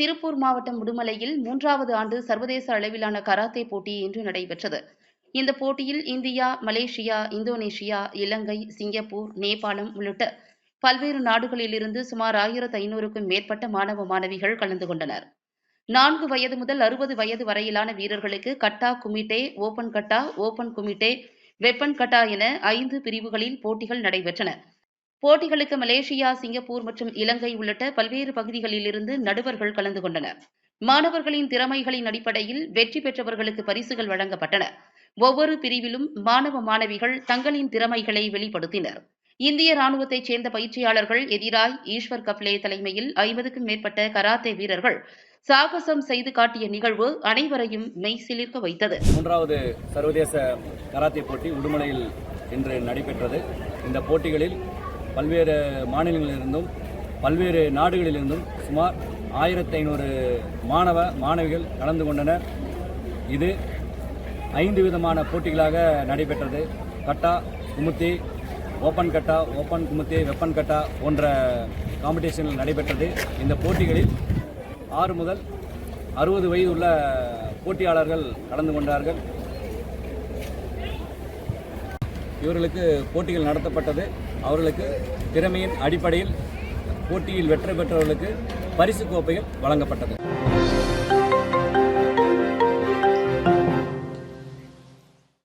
திருப்பூர் மாவட்டம் உடுமலையில் மூன்றாவது ஆண்டு சர்வதேச அளவிலான கராத்தே போட்டி இன்று நடைபெற்றது. இந்த போட்டியில் இந்தியா மலேசியா இந்தோனேஷியா இலங்கை சிங்கப்பூர் நேபாளம் உள்ளிட்ட பல்வேறு நாடுகளிலிருந்து சுமார் ஆயிரத்து ஐநூறுக்கும் மேற்பட்ட மாணவ மாணவிகள் கலந்து கொண்டனர். நான்கு வயது முதல் அறுபது வயது வரையிலான வீரர்களுக்கு kata kumite open kata open kumite weapon kata என ஐந்து பிரிவுகளில் போட்டிகள் நடைபெற்றன. போட்டிகளுக்கு மலேசியா சிங்கப்பூர் மற்றும் இலங்கை உள்ளிட்ட பல்வேறு பகுதிகளிலிருந்து நடுவர்கள் கலந்து கொண்டனர். மாணவர்களின் திறமைகளின் அடிப்படையில் வெற்றி பெற்றவர்களுக்கு பரிசுகள் வழங்கப்பட்டன. ஒவ்வொரு பிரிவிலும் மாணவ மாணவிகள் தங்களின் திறமைகளை வெளிப்படுத்தினர். இந்திய ராணுவத்தைச் சேர்ந்த பயிற்சியாளர்கள் எதிராய் ஈஸ்வர் கப்லே தலைமையில் ஐம்பதுக்கும் மேற்பட்ட கராத்தே வீரர்கள் சாகசம் செய்து காட்டிய நிகழ்வு அனைவரையும் மெய்சிலிர்க்க வைத்தது. மூன்றாவது சர்வதேச கராத்தே போட்டி உடுமலையில் இன்று நடைபெற்றது. இந்த போட்டிகளில் பல்வேறு மாநிலங்களிலிருந்தும் பல்வேறு நாடுகளிலிருந்தும் சுமார் ஆயிரத்தி ஐநூறு மாணவ மாணவிகள் கலந்து கொண்டனர். இது ஐந்து விதமான போட்டிகளாக நடைபெற்றது. Kata kumite open kata open kumite weapon kata போன்ற காம்படிஷன்கள் நடைபெற்றது. இந்த போட்டிகளில் ஆறு முதல் அறுபது வயது உள்ள போட்டியாளர்கள் கலந்து கொண்டார்கள். இவர்களுக்கு போட்டிகள் நடத்தப்பட்டது. அவர்களுக்கு திறமையின் அடிப்படையில் போட்டியில் வெற்றி பெற்றவர்களுக்கு பரிசு கோப்பைகள் வழங்கப்பட்டது.